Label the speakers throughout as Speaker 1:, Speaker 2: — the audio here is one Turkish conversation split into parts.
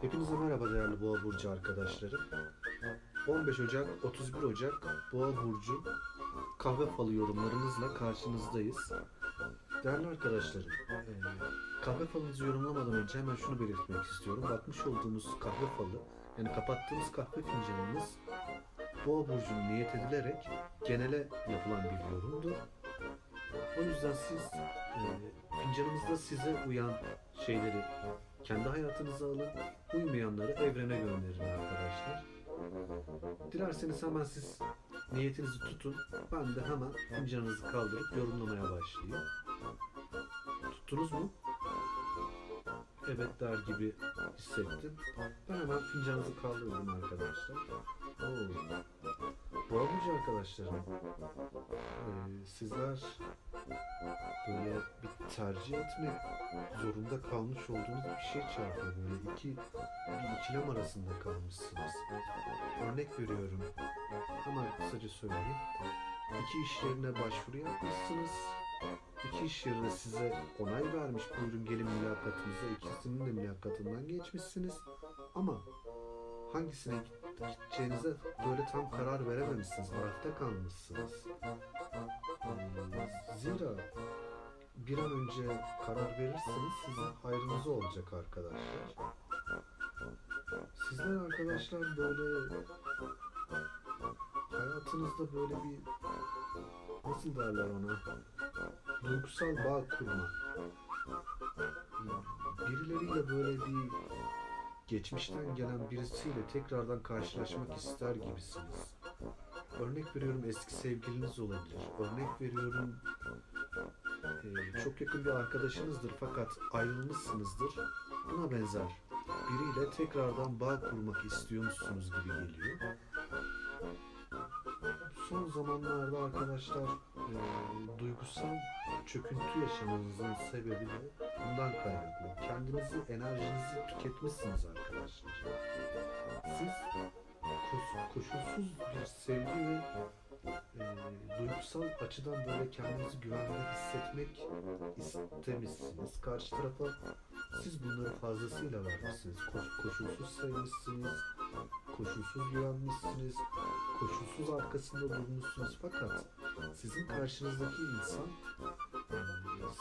Speaker 1: Hepinize merhaba değerli Boğa Burcu arkadaşlarım. 15 Ocak 31 Ocak Boğa Burcu kahve falı yorumlarınızla karşınızdayız. Değerli arkadaşlarım, eee, kahve falınızı yorumlamadan önce hemen şunu belirtmek istiyorum. Bakmış olduğumuz kahve falı, yani kapattığımız kahve fincanımız Boğa Burcu'na niyet edilerek genele yapılan bir yorumdur. O yüzden siz eee fincanımızda size uyan şeyleri kendi hayatınıza alın, uymayanları evrene gönderin arkadaşlar. Dilerseniz hemen siz niyetinizi tutun. Ben de hemen fincanınızı kaldırıp yorumlamaya başlayayım. Tuttunuz mu? Evet der gibi hissettim. Ben hemen fincanınızı kaldırdım arkadaşlar. Oo. Burcu arkadaşlarım. Ee, sizler böyle bir tercih etmek zorunda kalmış olduğunuz bir şey çarpıyor. Böyle iki bir ikilem arasında kalmışsınız. Örnek veriyorum. Hemen kısaca söyleyeyim. İki iş yerine başvuru yapmışsınız. İki iş yerine size onay vermiş. Buyurun gelin mülakatınıza. İkisinin de mülakatından geçmişsiniz. Ama hangisine gideceğinize böyle tam karar verememişsiniz. Arafta kalmışsınız. Ee, Zira bir an önce karar verirseniz sizin hayrınıza olacak arkadaşlar. Sizler arkadaşlar böyle hayatınızda böyle bir nasıl derler ona duygusal bağ kurma birileriyle böyle bir geçmişten gelen birisiyle tekrardan karşılaşmak ister gibisiniz. Örnek veriyorum eski sevgiliniz olabilir. Örnek veriyorum e, çok yakın bir arkadaşınızdır fakat ayrılmışsınızdır. Buna benzer biriyle tekrardan bağ kurmak istiyormuşsunuz gibi geliyor. Son zamanlarda arkadaşlar e, duygusal çöküntü yaşamanızın sebebi de bundan kaynaklı. Kendinizi, enerjinizi tüketmişsiniz arkadaşlar. Siz koşulsuz bir sevgi ve e, duygusal açıdan böyle kendinizi güvende hissetmek istemişsiniz. Karşı tarafa siz bunları fazlasıyla vermişsiniz. Koş- koşulsuz sevmişsiniz, koşulsuz güvenmişsiniz, koşulsuz arkasında durmuşsunuz. Fakat sizin karşınızdaki insan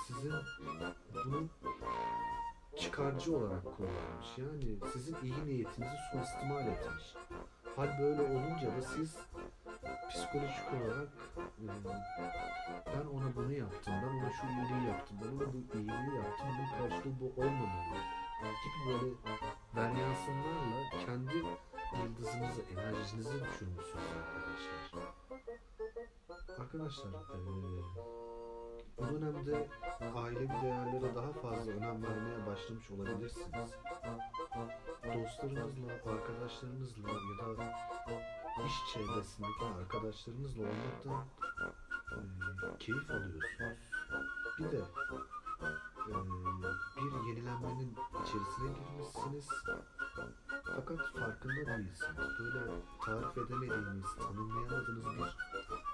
Speaker 1: sizin bunu çıkarcı olarak kullanmış. Yani sizin iyi niyetinizi suistimal etmiş. Hal böyle olunca da siz psikolojik olarak e, ben ona bunu yaptım, ben ona şu iyiliği yaptım, ben ona bu iyiliği yaptım, bunun karşılığı bu olmamalı gibi böyle varyansınlarla kendi yıldızınızı, enerjinizi düşürmüşsünüz arkadaşlar. Arkadaşlar e, bu dönemde ailevi değerlere daha fazla önem vermeye başlamış olabilirsiniz. Dostlarınızla, arkadaşlarınızla ya da iş çevresindeki arkadaşlarınızla olmaktan e, keyif alıyorsunuz. Bir de e, bir yenilenmenin içerisine girmişsiniz. Fakat farkında değilsiniz. Böyle tarif edemediğiniz, tanımlayamadığınız bir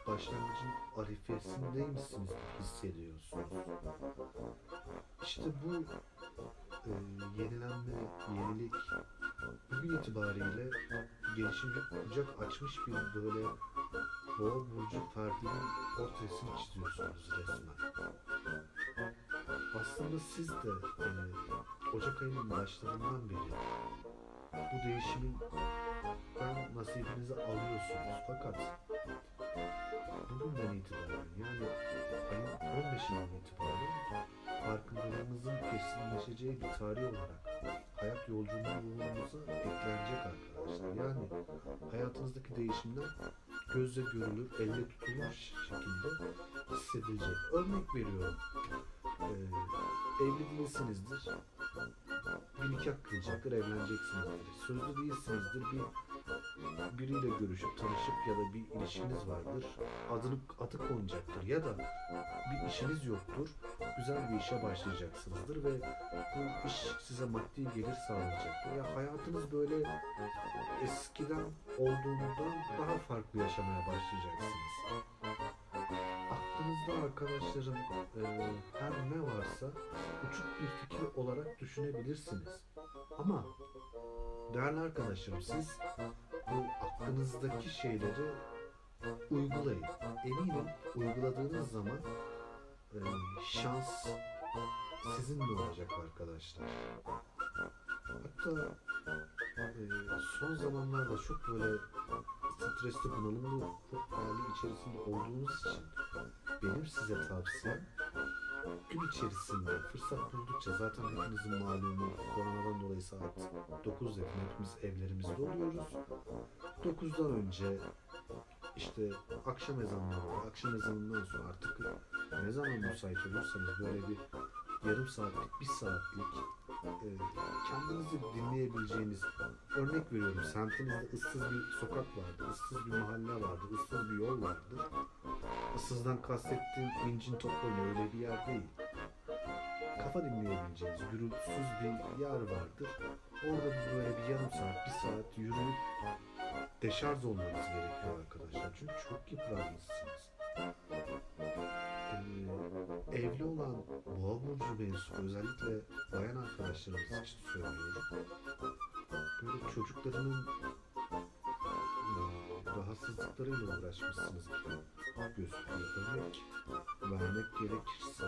Speaker 1: başlangıcın arifesindeymişsiniz hissediyorsunuz. İşte bu e, yenilenme, yenilik bugün itibariyle gelişimci kucak açmış bir böyle boğa burcu ferdinin portresini çiziyorsunuz resmen. Aslında siz de e, Ocak ayının başlarından beri bu değişimin ben nasibinizi alıyorsunuz. Fakat bugünden itibaren yani ayın 15'inden itibaren farkındalığımızın kesinleşeceği bir tarih olarak hayat yolculuğumuza eklenecek arkadaşlar. Yani hayatınızdaki değişimler gözle görülür, elle tutulur şekilde hissedilecek. Örnek veriyorum. Ee, evli değilsinizdir. Bir nikah kılacaktır, evleneceksinizdir. Sözlü değilsinizdir, bir biriyle görüşüp tanışıp ya da bir ilişkiniz vardır. Adını adı konacaktır ya da bir işiniz yoktur. Güzel bir işe başlayacaksınızdır ve bu iş size maddi gelir sağlayacaktır. Ya hayatınız böyle eskiden olduğundan daha farklı yaşamaya başlayacaksınız. Aklınızda arkadaşlarım e, her ne varsa uçuk bir fikir olarak düşünebilirsiniz. Ama değerli arkadaşlarım siz bu aklınızdaki şeyleri uygulayın. Eminim uyguladığınız zaman e, şans sizinle olacak arkadaşlar. Hatta e, son zamanlarda çok böyle stresli bunalımlı ruh hali içerisinde olduğunuz için benim size tavsiyem gün içerisinde fırsat buldukça zaten hepinizin malumu koronadan dolayı saat 9 yakın hepimiz evlerimizde oluyoruz. 9'dan önce işte akşam ezanları. Akşam ezanından sonra artık ne zaman müsait olursanız böyle bir yarım saatlik, bir saatlik kendinizi dinleyebileceğiniz örnek veriyorum semtinizde ıssız bir sokak vardı, ıssız bir mahalle vardı, ıssız bir yol vardı. Issızdan kastettiğim incin toplayın öyle bir yer değil. Kafa dinleyebileceğiniz gürültüsüz bir yer vardır. Orada bir böyle bir yarım saat, bir saat yürüyüp deşarj olmanız gerekiyor arkadaşlar. Çünkü çok yıpranmışsınız. Ee, evli olan boğa burcu mensubu özellikle bayan arkadaşlarımız için söylüyorum. Böyle çocuklarının e, rahatsızlıklarıyla uğraşmışsınız gibi gözüküyor. Örnek vermek gerekirse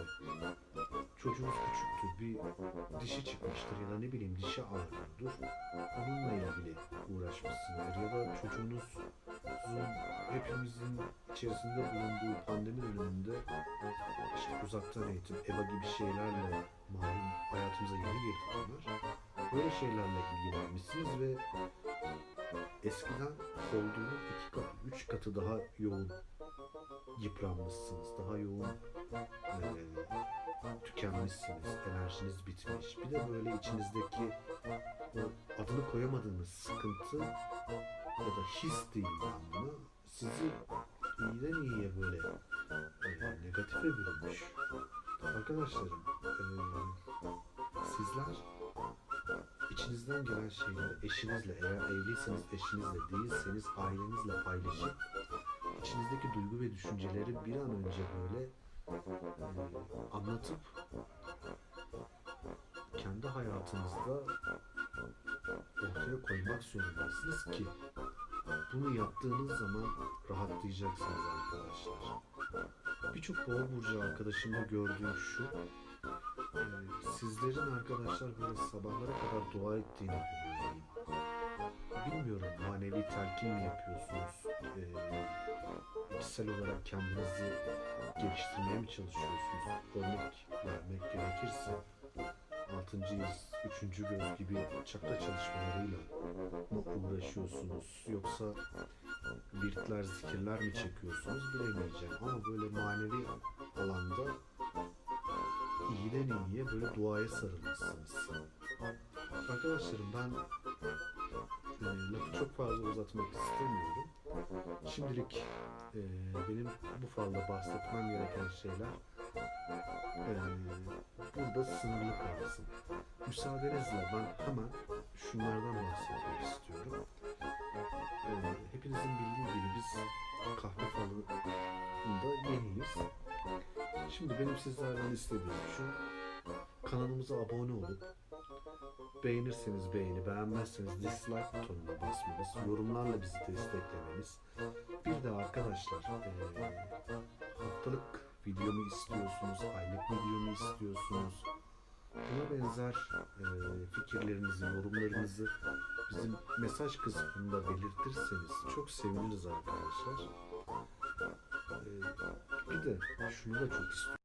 Speaker 1: çocuğunuz küçüktür bir dişi çıkmıştır ya da ne bileyim dişi ağrıyordur. Onunla ilgili uğraşmışsınızdır ya da çocuğunuzun hepimizin içerisinde bulunduğu pandemi döneminde işte uzaktan eğitim, EBA gibi şeylerle malum hayatımıza yeni girdi bunlar. Böyle şeylerle ilgilenmişsiniz ve eskiden olduğunun iki katı, üç katı daha yoğun yıpranmışsınız. Daha yoğun eee, tükenmişsiniz. Enerjiniz bitmiş. Bir de böyle içinizdeki o adını koyamadığınız sıkıntı ya da his diyeyim ben buna sizi iyiden iyiye böyle e, negatife bürünmüş. Arkadaşlarım e, sizler içinizden gelen şeyleri eşinizle eğer evliyseniz eşinizle değilseniz ailenizle paylaşıp içinizdeki duygu ve düşünceleri bir an önce böyle e, anlatıp kendi hayatınızda ortaya koymak zorundasınız ki bunu yaptığınız zaman rahatlayacaksınız arkadaşlar. Birçok boğa burcu arkadaşımda gördüğüm şu, e, sizlerin arkadaşlar böyle sabahlara kadar dua ettiğini görüyorum. Bilmiyorum manevi telkin mi yapıyorsunuz? E, kişisel olarak kendinizi geliştirmeye mi çalışıyorsunuz? Örnek vermek gerekirse 6. his, 3. göz gibi çakra çalışmalarıyla mı uğraşıyorsunuz yoksa virtler, zikirler mi çekiyorsunuz bilemeyeceğim ama böyle manevi alanda iyiden iyiye böyle duaya sarılmışsınız. Arkadaşlarım ben e, lafı çok fazla uzatmak istemiyorum. Şimdilik e, benim bu falda bahsetmem gereken şeyler e, burada sınırlı kalsın. Müsaadenizle ben hemen şunlardan bahsetmek istiyorum. Ee, hepinizin bildiği gibi biz kahve falında yeniyiz. Şimdi benim sizlerden istediğim şu, kanalımıza abone olup beğenirseniz beğeni, beğenmezseniz dislike butonuna basmanız, yorumlarla bizi desteklemeniz. Bir de arkadaşlar ee, haftalık video mu istiyorsunuz, aylık video mu istiyorsunuz? Buna benzer e, fikirlerinizi, yorumlarınızı bizim mesaj kısmında belirtirseniz çok seviniriz arkadaşlar. E, bir de şunu da çok istiyorum.